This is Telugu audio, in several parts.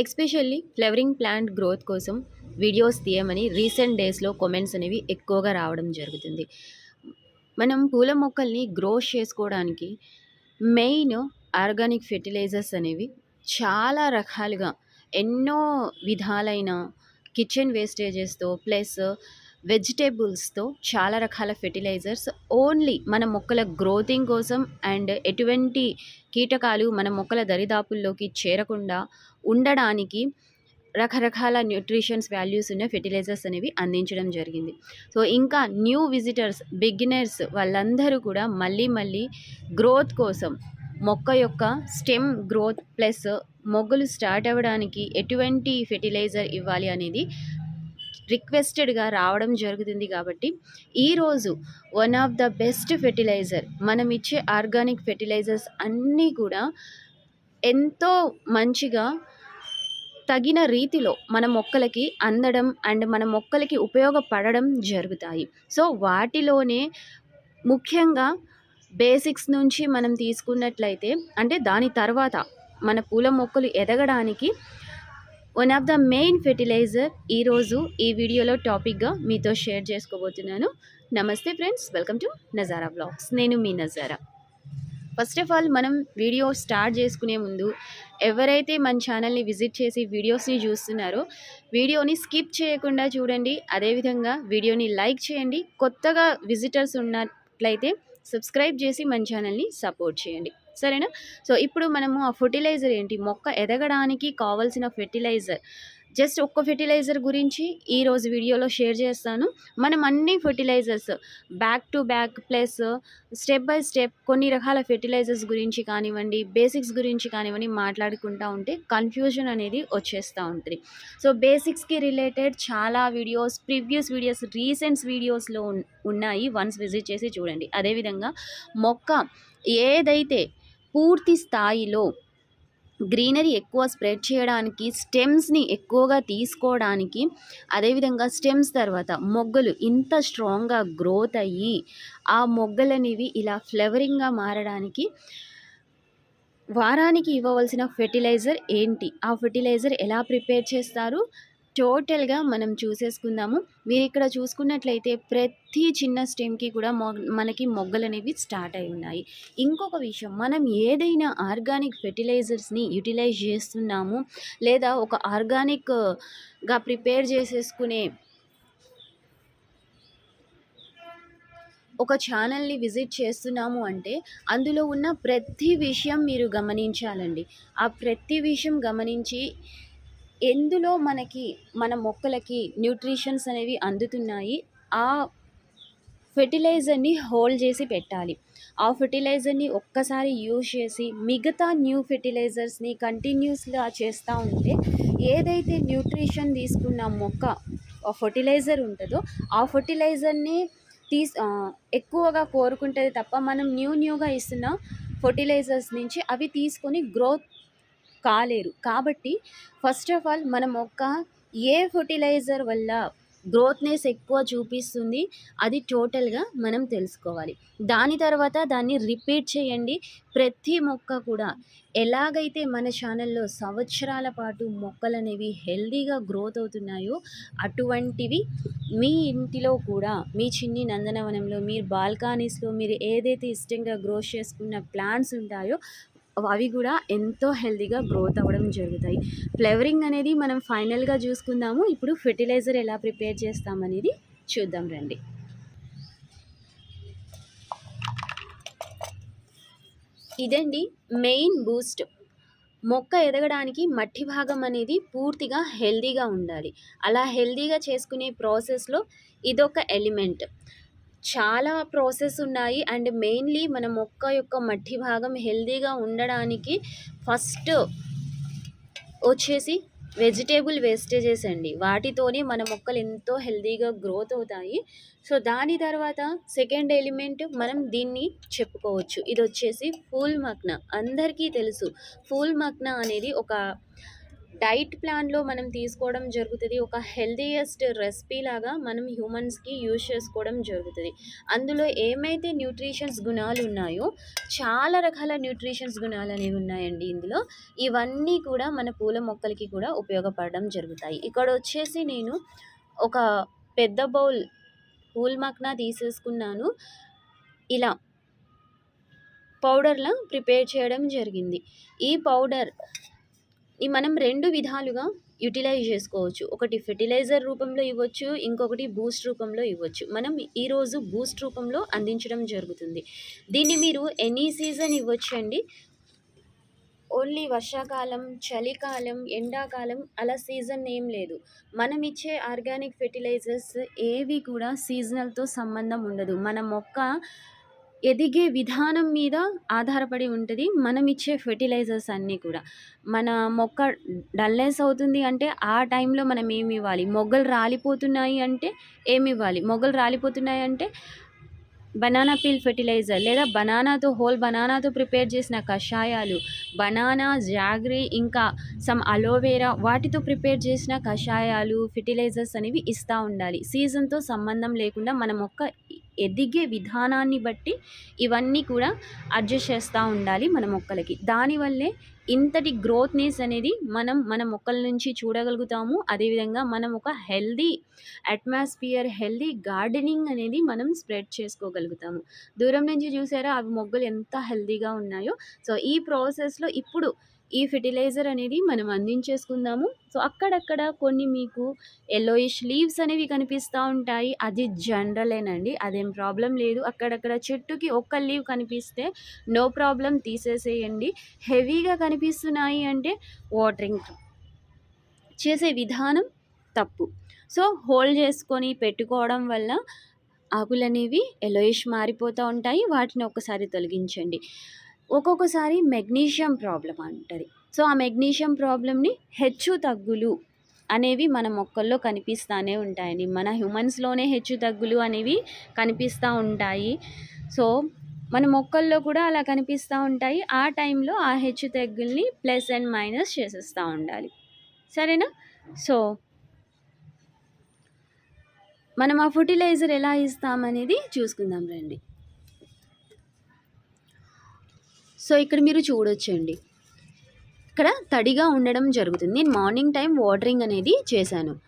ఎక్స్పెషల్లీ ఫ్లవరింగ్ ప్లాంట్ గ్రోత్ కోసం వీడియోస్ తీయమని రీసెంట్ డేస్లో కామెంట్స్ అనేవి ఎక్కువగా రావడం జరుగుతుంది. మనం పూల మొక్కల్ని గ్రో చేసుకోవడానికి మెయిన్ ఆర్గానిక్ ఫెర్టిలైజర్స్ అనేవి చాలా రకాలుగా ఎన్నో విధాలైన కిచెన్ వేస్టేజెస్తో ప్లస్ వెజిటేబుల్స్తో చాలా రకాల ఫెర్టిలైజర్స్. ఓన్లీ మన మొక్కల గ్రోతింగ్ కోసం అండ్ ఎటువంటి కీటకాలు మన మొక్కల దరిదాపుల్లోకి చేరకుండా ఉండడానికి రకరకాల న్యూట్రిషన్స్ వాల్యూస్ ఉన్న ఫెర్టిలైజర్స్ అనేవి అందించడం జరిగింది. సో ఇంకా న్యూ విజిటర్స్ బిగినర్స్ వాళ్ళందరూ కూడా మళ్ళీ మళ్ళీ గ్రోత్ కోసం మొక్క యొక్క స్టెమ్ గ్రోత్ ప్లస్ మొగ్గలు స్టార్ట్ అవ్వడానికి ఎటువంటి ఫెర్టిలైజర్ ఇవ్వాలి అనేది రిక్వెస్టెడ్గా రావడం జరుగుతుంది కాబట్టి ఈరోజు one of the best fertiliser మనం ఇచ్చే ఆర్గానిక్ ఫెర్టిలైజర్స్ అన్నీ కూడా ఎంతో మంచిగా తగిన రీతిలో మన మొక్కలకి అందడం అండ్ మన మొక్కలకి ఉపయోగపడడం జరుగుతాయి. సో వాటిలోనే ముఖ్యంగా బేసిక్స్ నుంచి మనం తీసుకున్నట్లయితే అంటే దాని తర్వాత మన పూల మొక్కలు ఎదగడానికి one of the main fertiliser ఈరోజు ఈ వీడియోలో టాపిక్గా మీతో షేర్ చేసుకోబోతున్నాను. నమస్తే friends welcome to Nazara blogs నేను మీ నజారా ఫస్ట్ ఆఫ్ ఆల్ మనం వీడియో స్టార్ట్ చేసుకునే ముందు ఎవరైతే మన ఛానల్ని విజిట్ చేసి వీడియోస్ని చూస్తున్నారో వీడియోని స్కిప్ చేయకుండా చూడండి. అదేవిధంగా వీడియోని లైక్ చేయండి. కొత్తగా విజిటర్స్ ఉన్నట్లయితే సబ్స్క్రైబ్ చేసి మన ఛానల్ని సపోర్ట్ చేయండి. సరేనా? సో ఇప్పుడు మనము ఆ ఫర్టిలైజర్ ఏంటి? మొక్క ఎదగడానికి కావాల్సిన ఫెర్టిలైజర్. జస్ట్ ఒక్క ఫెర్టిలైజర్ గురించి ఈరోజు వీడియోలో షేర్ చేస్తాను. మనం అన్ని fertilisers back to back plus step by step కొన్ని రకాల ఫెర్టిలైజర్స్ గురించి కానివ్వండి బేసిక్స్ గురించి కానివ్వండి మాట్లాడుకుంటూ ఉంటే కన్ఫ్యూజన్ అనేది వచ్చేస్తూ ఉంటుంది. సో బేసిక్స్కి రిలేటెడ్ చాలా వీడియోస్ ప్రీవియస్ వీడియోస్ రీసెంట్స్ వీడియోస్లో ఉన్నాయి. వన్స్ విజిట్ చేసి చూడండి. అదేవిధంగా మొక్క ఏదైతే పూర్తి స్థాయిలో గ్రీనరీ ఎక్కువ స్ప్రెడ్ చేయడానికి స్టెమ్స్ని ఎక్కువగా తీసుకోవడానికి అదేవిధంగా స్టెమ్స్ తర్వాత మొగ్గలు ఇంత స్ట్రాంగ్గా గ్రోత్ అయ్యి ఆ మొగ్గలు అనేవి ఇలా ఫ్లవరింగ్గా మారడానికి వారానికి ఇవ్వవలసిన ఫెర్టిలైజర్ ఏంటి? ఆ ఫెర్టిలైజర్ ఎలా ప్రిపేర్ చేస్తారు? టోటల్గా మనం చూసేసుకుందాము. మీరు ఇక్కడ చూసుకున్నట్లయితే ప్రతి చిన్న స్టెమ్కి కూడా మనకి మొగ్గలు అనేవి స్టార్ట్ అయి ఉన్నాయి. ఇంకొక విషయం మనం ఏదైనా ఆర్గానిక్ ఫెర్టిలైజర్స్ని యూటిలైజ్ చేస్తున్నాము లేదా ఒక ఆర్గానిక్గా ప్రిపేర్ చేసేసుకునే ఒక ఛానల్ని విజిట్ చేస్తున్నాము అంటే అందులో ఉన్న ప్రతి విషయం మీరు గమనించాలండి. ఆ ప్రతి విషయం గమనించి ఎందులో మనకి మన మొక్కలకి న్యూట్రిషన్స్ అనేవి అందుతున్నాయి ఆ ఫెర్టిలైజర్ని హోల్డ్ చేసి పెట్టాలి. ఆ ఫెర్టిలైజర్ని ఒక్కసారి యూజ్ చేసి మిగతా న్యూ ఫెర్టిలైజర్స్ని కంటిన్యూస్గా చేస్తూ ఉంటే ఏదైతే న్యూట్రిషన్ తీసుకున్న మొక్క ఫర్టిలైజర్ ఉంటుందో ఆ ఫర్టిలైజర్ని తీస్ ఎక్కువగా కోరుకుంటుంది తప్ప మనం న్యూ న్యూగా ఇస్తున్న ఫర్టిలైజర్స్ నుంచి అవి తీసుకొని గ్రోత్ కాలేరు. కాబట్టి ఫస్ట్ ఆఫ్ ఆల్ మనం ఒక ఏ ఫర్టిలైజర్ వల్ల గ్రోత్నెస్ ఎక్కువ చూపిస్తుంది అది టోటల్గా మనం తెలుసుకోవాలి. దాని తర్వాత దాన్ని రిపీట్ చేయండి. ప్రతి మొక్క కూడా ఎలాగైతే మన ఛానల్లో సంవత్సరాల పాటు మొక్కలు అనేవి హెల్దీగా గ్రోత్ అవుతున్నాయో అటువంటివి మీ ఇంటిలో కూడా మీ చిన్ని నందనవనంలో మీరు బాల్కనీస్లో మీరు ఏదైతే ఇష్టంగా గ్రో చేసుకున్న ప్లాంట్స్ ఉంటాయో అవి కూడా ఎంతో హెల్దీగా గ్రోత్ అవ్వడం జరుగుతాయి. ఫ్లేవరింగ్ అనేది మనం ఫైనల్గా చూసుకుందాము. ఇప్పుడు ఫెర్టిలైజర్ ఎలా ప్రిపేర్ చేస్తామనేది చూద్దాం రండి. ఇదండి మెయిన్ బూస్ట్. మొక్క ఎదగడానికి మట్టి భాగం అనేది పూర్తిగా హెల్దీగా ఉండాలి. అలా హెల్దీగా చేసుకునే ప్రాసెస్లో ఇదొక ఎలిమెంట్. చాలా ప్రాసెస్ ఉన్నాయి. అండ్ మెయిన్లీ మన మొక్క యొక్క మట్టి భాగం హెల్దీగా ఉండడానికి ఫస్ట్ వచ్చేసి వెజిటేబుల్ వేస్టేజెస్ అండి. వాటితోనే మన మొక్కలు ఎంతో హెల్దీగా గ్రోత్ అవుతాయి. సో దాని తర్వాత సెకండ్ ఎలిమెంట్ మనం దీన్ని చెప్పుకోవచ్చు. ఇది వచ్చేసి ఫూల్ మక్న. అందరికీ తెలుసు. ఫూల్ మక్న అనేది ఒక డైట్ ప్లాన్‌లో మనం తీసుకోవడం జరుగుతుంది ఒక హెల్దీయెస్ట్ రెసిపీ లాగా మనం హ్యూమన్స్‌కి యూజ్ చేసుకోవడం జరుగుతుంది అందులో ఏమైతే న్యూట్రిషన్స్ గుణాలు ఉన్నాయో చాలా రకాల న్యూట్రిషన్స్ గుణాలు అనేవి ఉన్నాయండి ఇందులో. ఇవన్నీ కూడా మన పూల మొక్కలకి కూడా ఉపయోగపడడం జరుగుతాయి. ఇక్కడ వచ్చేసి నేను ఒక పెద్ద బౌల్ పూల్ మక్నా తీసేసుకున్నాను. ఇలా పౌడర్‌లా ప్రిపేర్ చేయడం జరిగింది. ఈ పౌడర్ ఈ మనం రెండు విధాలుగా యుటిలైజ్ చేసుకోవచ్చు. ఒకటి ఫెర్టిలైజర్ రూపంలో ఇవ్వచ్చు. ఇంకొకటి బూస్ట్ రూపంలో ఇవ్వచ్చు. మనం ఈరోజు బూస్ట్ రూపంలో అందించడం జరుగుతుంది. దీన్ని మీరు ఎనీ సీజన్ ఇవ్వొచ్చండి. ఓన్లీ వర్షాకాలం, చలికాలం, ఎండాకాలం అలా సీజన్ ఏం లేదు. మనం ఇచ్చే ఆర్గానిక్ ఫెర్టిలైజర్స్ ఏవి కూడా సీజనల్‌తో సంబంధం ఉండదు. మన మొక్క ఎదిగే విధానం మీద ఆధారపడి ఉంటుంది మనం ఇచ్చే ఫెర్టిలైజర్స్ అన్నీ కూడా. మన మొక్క డల్‌నెస్ అవుతుంది అంటే ఆ టైంలో మనం ఏమి ఇవ్వాలి మొగ్గలు రాలిపోతున్నాయి అంటే ఏమి ఇవ్వాలి మొగ్గలు రాలిపోతున్నాయి అంటే బనానా పీల్ ఫెర్టిలైజర్ లేదా బనానాతో హోల్ బనానాతో ప్రిపేర్ చేసిన కషాయాలు, బనానా, జాగ్రీ ఇంకా సమ్ అలోవెరా వాటితో ప్రిపేర్ చేసిన కషాయాలు, ఫెర్టిలైజర్స్ అనేవి ఇస్తూ ఉండాలి. సీజన్‌తో సంబంధం లేకుండా మన మొక్క ఎదిగే విధానాన్ని బట్టి ఇవన్నీ కూడా అడ్జస్ట్ చేస్తూ ఉండాలి మన మొక్కలకి. దానివల్లే ఇంతటి గ్రోత్‌నెస్ అనేది మనం మన మొక్కల నుంచి చూడగలుగుతాము. అదేవిధంగా మనం ఒక హెల్దీ అట్మాస్ఫియర్, హెల్దీ గార్డెనింగ్ అనేది మనం స్ప్రెడ్ చేసుకోగలుగుతాము. దూరం నుంచి చూసారా అవి మొగ్గలు ఎంత హెల్దీగా ఉన్నాయో. సో, ఈ ప్రాసెస్‌లో ఇప్పుడు ఈ ఫెర్టిలైజర్ అనేది మనం అందించేసుకుందాము. సో, అక్కడక్కడ కొన్ని మీకు ఎల్లోయిష్ లీవ్స్ అనేవి కనిపిస్తూ ఉంటాయి. అది జనరలేనండి. అదేం ప్రాబ్లం లేదు. అక్కడక్కడ చెట్టుకి ఒక్క లీవ్ కనిపిస్తే నో ప్రాబ్లం తీసేసేయండి. హెవీగా కనిపిస్తున్నాయి అంటే వాటరింగ్ చేసే విధానం తప్పు. సో, హోల్డ్ చేసుకొని పెట్టుకోవడం వల్ల ఆకులనేవి ఎలోయిష్ మారిపోతూ ఉంటాయి. వాటిని ఒక్కసారి తొలగించండి. ఒక్కొక్కసారి మెగ్నీషియం ప్రాబ్లం అంటది. సో, ఆ మెగ్నీషియం ప్రాబ్లమ్‌ని హెచ్చు తగ్గులు అనేవి మన మొక్కల్లో కనిపిస్తూనే ఉంటాయండి. మన హ్యూమన్స్‌లోనే హెచ్చు తగ్గులు అనేవి కనిపిస్తూ ఉంటాయి. సో, మన మొక్కల్లో కూడా అలా కనిపిస్తూ ఉంటాయి. ఆ టైంలో ఆ హెచ్చు తగ్గుల్ని ప్లస్ అండ్ మైనస్ చేసేస్తూ ఉండాలి. సరేనా? సో మనం ఆ ఫర్టిలైజర్ ఎలా ఇస్తామనేది చూసుకుందాం రండి. సో, ఇక్కడ మీరు చూడొచ్చండి. ఇక్కడ తడిగా ఉండడం జరుగుతుంది. నేను మార్నింగ్ టైం వాటరింగ్ అనేది చేశాను.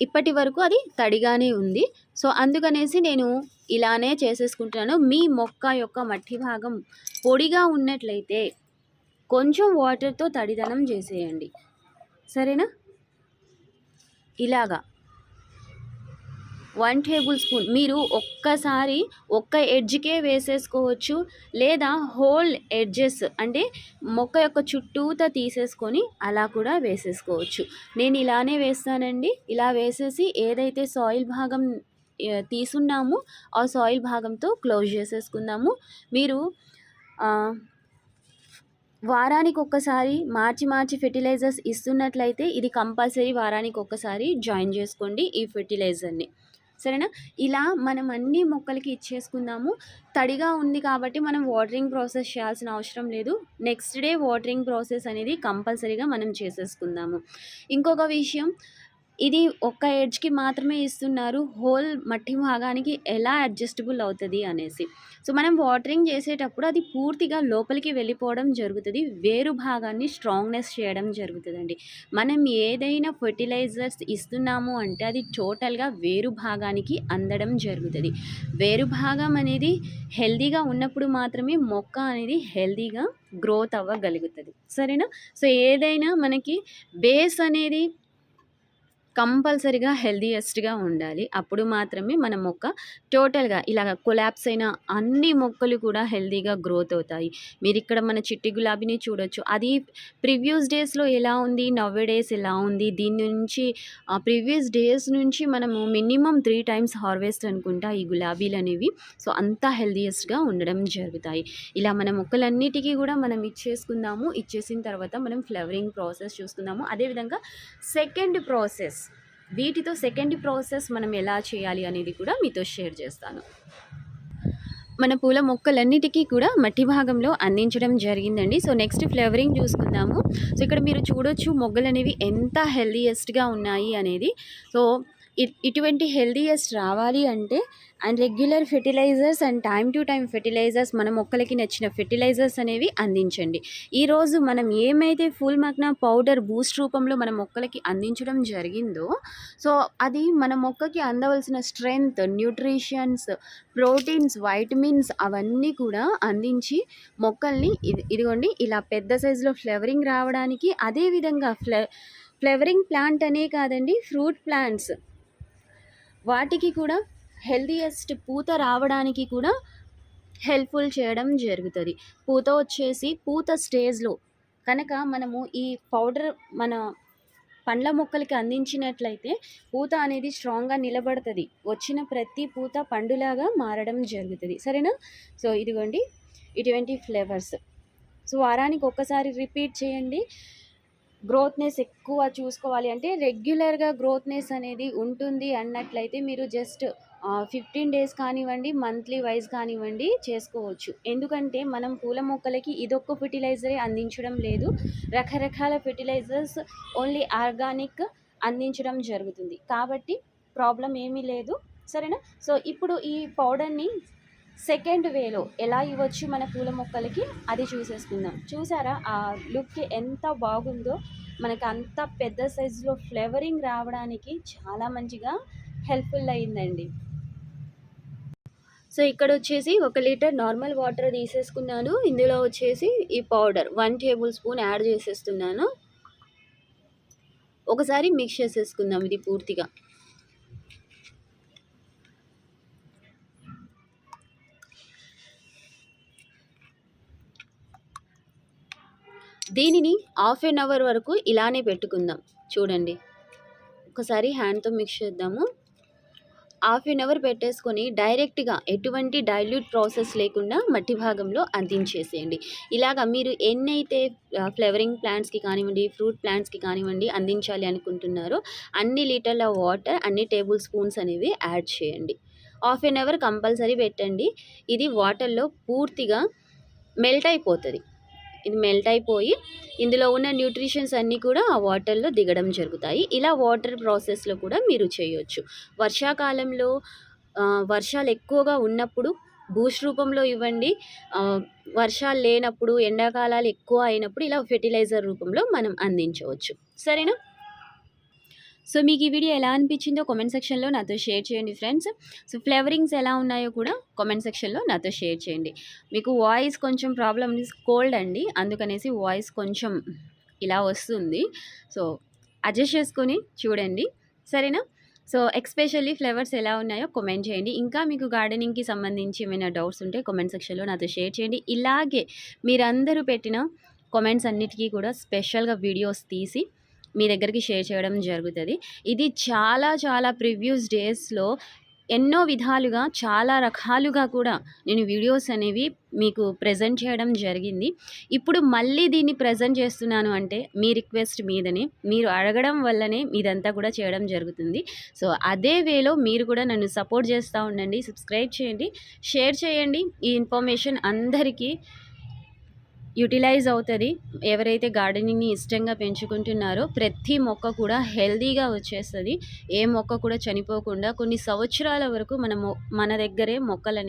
ఇప్పటి వరకు అది తడిగానే ఉంది. సో, అందుకనేసి నేను ఇలానే చేసేసుకుంటున్నాను. మీ మొక్క యొక్క మట్టి భాగం పొడిగా ఉన్నట్లయితే కొంచెం వాటర్‌తో తడిదనం చేసేయండి. సరేనా? ఇలాగా వన్ టేబుల్ స్పూన్ మీరు ఒక్కసారి ఒక్క ఎడ్జ్‌కే వేసేసుకోవచ్చు. లేదా హోల్ ఎడ్జెస్ అంటే మొక్క యొక్క చుట్టూతా తీసేసుకొని అలా కూడా వేసేసుకోవచ్చు. నేను ఇలానే వేస్తానండి. ఇలా వేసేసి ఏదైతే సాయిల్ భాగం తీసున్నాము ఆ సాయిల్ భాగంతో క్లోజ్ చేసేసుకుందాము. మీరు వారానికి ఒక్కసారి మార్చి మార్చి ఫెర్టిలైజర్స్ ఇస్తున్నట్లయితే ఇది కంపల్సరీ వారానికి ఒక్కసారి జాయిన్ చేసుకోండి ఈ ఫెర్టిలైజర్‌ని. సరేనా? ఇలా మనం అన్ని మొక్కలకి ఇచ్చేసుకుందాము. తడిగా ఉంది కాబట్టి మనం వాటరింగ్ ప్రాసెస్ చేయాల్సిన అవసరం లేదు. నెక్స్ట్ డే వాటరింగ్ ప్రాసెస్ అనేది కంపల్సరీగా మనం చేసేసుకుందాము. ఇంకొక విషయం ఇది ఒక్క ఎడ్జ్‌కి మాత్రమే ఇస్తున్నారు. హోల్ మట్టి భాగానికి ఎలా అడ్జస్టబుల్ అవుతుంది అనేసి. సో, మనం వాటరింగ్ చేసేటప్పుడు అది పూర్తిగా లోపలికి వెళ్ళిపోవడం జరుగుతుంది వేరు భాగాన్ని స్ట్రాంగ్‌నెస్ చేయడం జరుగుతుందండి మనం ఏదైనా ఫెర్టిలైజర్స్ ఇస్తున్నాము అంటే అది టోటల్‌గా వేరు భాగానికి అందడం జరుగుతుంది వేరు భాగం అనేది హెల్తీగా ఉన్నప్పుడు మాత్రమే మొక్క అనేది హెల్తీగా గ్రోత్ అవ్వగలుగుతుంది సరేనా? సో, ఏదైనా మనకి బేస్ అనేది కంపల్సరీగా హెల్దీయెస్ట్గా ఉండాలి. అప్పుడు మాత్రమే మన మొక్క టోటల్‌గా ఇలాగ కొలాప్స్ అయిన అన్ని మొక్కలు కూడా హెల్దీగా గ్రోత్ అవుతాయి. మీరు ఇక్కడ మన చిట్టి గులాబీని చూడొచ్చు. అది ప్రివ్యూస్ డేస్‌లో ఎలా ఉంది? నవ్వే డేస్ ఎలా ఉంది? దీని నుంచి ఆహ్, ప్రీవియస్ డేస్ నుంచి మనము మినిమమ్ త్రీ టైమ్స్ హార్వెస్ట్ అనుకుంటా ఈ గులాబీలు అనేవి సో, అంత హెల్దీయెస్ట్గా ఉండడం జరుగుతాయి. ఇలా మన మొక్కలన్నిటికీ కూడా మనం ఇచ్చేసుకుందాము. ఇచ్చేసిన తర్వాత మనం ఫ్లవరింగ్ ప్రాసెస్ చూసుకుందాము. అదేవిధంగా సెకండ్ ప్రాసెస్ వీటితో సెకండ్ ప్రాసెస్ మనం ఎలా చేయాలి అనేది కూడా మీతో షేర్ చేస్తాను. మన పూల మొక్కలన్నిటికీ కూడా మట్టి భాగంలో అందించడం జరిగిందండి. సో నెక్స్ట్ ఫ్లేవరింగ్ చూసుకుందాము. సో ఇక్కడ మీరు చూడొచ్చు మొగ్గలు అనేవి ఎంత హెల్దీయెస్ట్గా ఉన్నాయి అనేది. సో ఇటువంటి హెల్దీయెస్ట్ రావాలి అంటే and regular fertilisers and time to time fertilisers మన మొక్కలకి నచ్చిన ఫెర్టిలైజర్స్ అనేవి అందించండి. ఈరోజు మనం ఏమైతే ఫుల్ మగ్న పౌడర్ బూస్ట్ రూపంలో మన మొక్కలకి అందించడం జరిగిందో సో అది మన మొక్కకి అందవలసిన స్ట్రెంగ్త్ న్యూట్రిషన్స్ ప్రోటీన్స్ వైటమిన్స్ అవన్నీ కూడా అందించి మొక్కల్ని ఇది ఇదిగోండి ఇలా పెద్ద సైజులో ఫ్లవరింగ్ రావడానికి అదేవిధంగా ఫ్ల ఫ్లవరింగ్ ప్లాంట్ అనే కాదండి ఫ్రూట్ ప్లాంట్స్ వాటికి కూడా హెల్దీయెస్ట్ పూత రావడానికి కూడా హెల్ప్ఫుల్ చేయడం జరుగుతుంది. పూత వచ్చేసి పూత స్టేజ్లో కనుక మనము ఈ పౌడర్ మన పండ్ల మొక్కలకి అందించినట్లయితే పూత అనేది స్ట్రాంగ్గా నిలబడుతుంది. వచ్చిన ప్రతి పూత పండులాగా మారడం జరుగుతుంది. సరేనా? సో ఇదిగోండి. ఇటువంటి ఫ్లేవర్స్. సో వారానికి ఒక్కసారి రిపీట్ చేయండి. గ్రోత్నెస్ ఎక్కువ చూసుకోవాలి అంటే రెగ్యులర్గా గ్రోత్నెస్ అనేది ఉంటుంది అన్నట్లయితే మీరు జస్ట్ ఫిఫ్టీన్ డేస్ కానివ్వండి మంత్లీ వైజ్ కానివ్వండి చేసుకోవచ్చు. ఎందుకంటే మనం పూల మొక్కలకి ఇదొక్క ఫెర్టిలైజరే అందించడం లేదు. రకరకాల ఫెర్టిలైజర్స్ ఓన్లీ ఆర్గానిక్ అందించడం జరుగుతుంది. కాబట్టి ప్రాబ్లం ఏమీ లేదు. సరేనా? సో ఇప్పుడు ఈ పౌడర్ని సెకండ్ వేలో ఎలా ఇవ్వచ్చు మన పూల మొక్కలకి అది చూసేసుకుందాం. చూసారా? ఆ లుక్ ఎంత బాగుందో. మనకు అంత పెద్ద సైజులో ఫ్లేవరింగ్ రావడానికి చాలా మంచిగా హెల్ప్ఫుల్ అయిందండి. సో ఇక్కడ వచ్చేసి ఒక లీటర్ నార్మల్ వాటర్ తీసేసుకున్నాను. ఇందులో వచ్చేసి ఈ powder one tablespoon add చేసేస్తున్నాను. ఒకసారి మిక్స్ చేసేసుకుందాం ఇది పూర్తిగా. దీనిని హాఫ్ అన్ అవర్ వరకు ఇలానే పెట్టుకుందాం. చూడండి. ఒకసారి హ్యాండ్తో మిక్స్ చేద్దాము. హాఫ్ అన్ అవర్ పెట్టేసుకొని డైరెక్ట్గా ఎటువంటి డైల్యూట్ ప్రాసెస్ లేకుండా మట్టి భాగంలో అందించేసేయండి. ఇలాగ మీరు ఎన్నైతే ఫ్లవరింగ్ ప్లాంట్స్కి కానివ్వండి ఫ్రూట్ ప్లాంట్స్కి కానివ్వండి అందించాలి అనుకుంటున్నారో అన్ని లీటర్ల వాటర్ అన్ని టేబుల్ స్పూన్స్ అనేవి యాడ్ చేయండి. హాఫ్ అన్ అవర్ కంపల్సరీ పెట్టండి. ఇది వాటర్లో పూర్తిగా మెల్ట్ అయిపోతుంది. ఇది మెల్ట్ అయిపోయి ఇందులో ఉన్న న్యూట్రిషన్స్ అన్నీ కూడా ఆ వాటర్లో దిగడం జరుగుతాయి. ఇలా వాటర్ ప్రాసెస్లో కూడా మీరు చేయొచ్చు. వర్షాకాలంలో వర్షాలు ఎక్కువగా ఉన్నప్పుడు బూస్ట్ రూపంలో ఇవ్వండి. వర్షాలు లేనప్పుడు ఎండాకాలాలు ఎక్కువ అయినప్పుడు ఇలా ఫెర్టిలైజర్ రూపంలో మనం అందించవచ్చు. సరేనా? సో మీకు ఈ వీడియో ఎలా అనిపించిందో కామెంట్ సెక్షన్లో నాతో షేర్ చేయండి ఫ్రెండ్స్ సో ఫ్లేవరింగ్స్ ఎలా ఉన్నాయో కూడా కామెంట్ సెక్షన్లో నాతో షేర్ చేయండి. మీకు వాయిస్ కొంచెం ప్రాబ్లమ్ కోల్డ్ అండి. అందుకనేసి వాయిస్ కొంచెం ఇలా వస్తుంది. సో అడ్జస్ట్ చేసుకొని చూడండి. సరేనా? సో ఎక్స్పెషల్లీ ఫ్లేవర్స్ ఎలా ఉన్నాయో కామెంట్ చేయండి. ఇంకా మీకు గార్డెనింగ్కి సంబంధించి ఏమైనా డౌట్స్ ఉంటే కామెంట్ సెక్షన్లో నాతో షేర్ చేయండి. ఇలాగే మీరందరూ పెట్టిన కామెంట్స్ అన్నిటికీ కూడా స్పెషల్గా వీడియోస్ తీసి మీ దగ్గరికి షేర్ చేయడం జరుగుతుంది. ఇది చాలా చాలా ప్రివ్యూస్ డేస్లో ఎన్నో విధాలుగా చాలా రకాలుగా కూడా నేను వీడియోస్ అనేవి మీకు ప్రజెంట్ చేయడం జరిగింది. ఇప్పుడు మళ్ళీ దీన్ని ప్రజెంట్ చేస్తున్నాను అంటే మీ రిక్వెస్ట్ మీదనే మీరు అడగడం వల్లనే మీదంతా కూడా చేయడం జరుగుతుంది. సో అదే వేలో మీరు కూడా నన్ను సపోర్ట్ చేస్తూ ఉండండి సబ్స్క్రైబ్ చేయండి షేర్ చేయండి. ఈ ఇన్ఫర్మేషన్ అందరికీ యూటిలైజ్ అవుతుంది. ఎవరైతే గార్డెనింగ్ని ఇష్టంగా పెంచుకుంటున్నారో ప్రతి మొక్క కూడా హెల్దీగా వచ్చేస్తుంది. ఏ మొక్క కూడా చనిపోకుండా కొన్ని సంవత్సరాల వరకు మన మన దగ్గరే మొక్కలని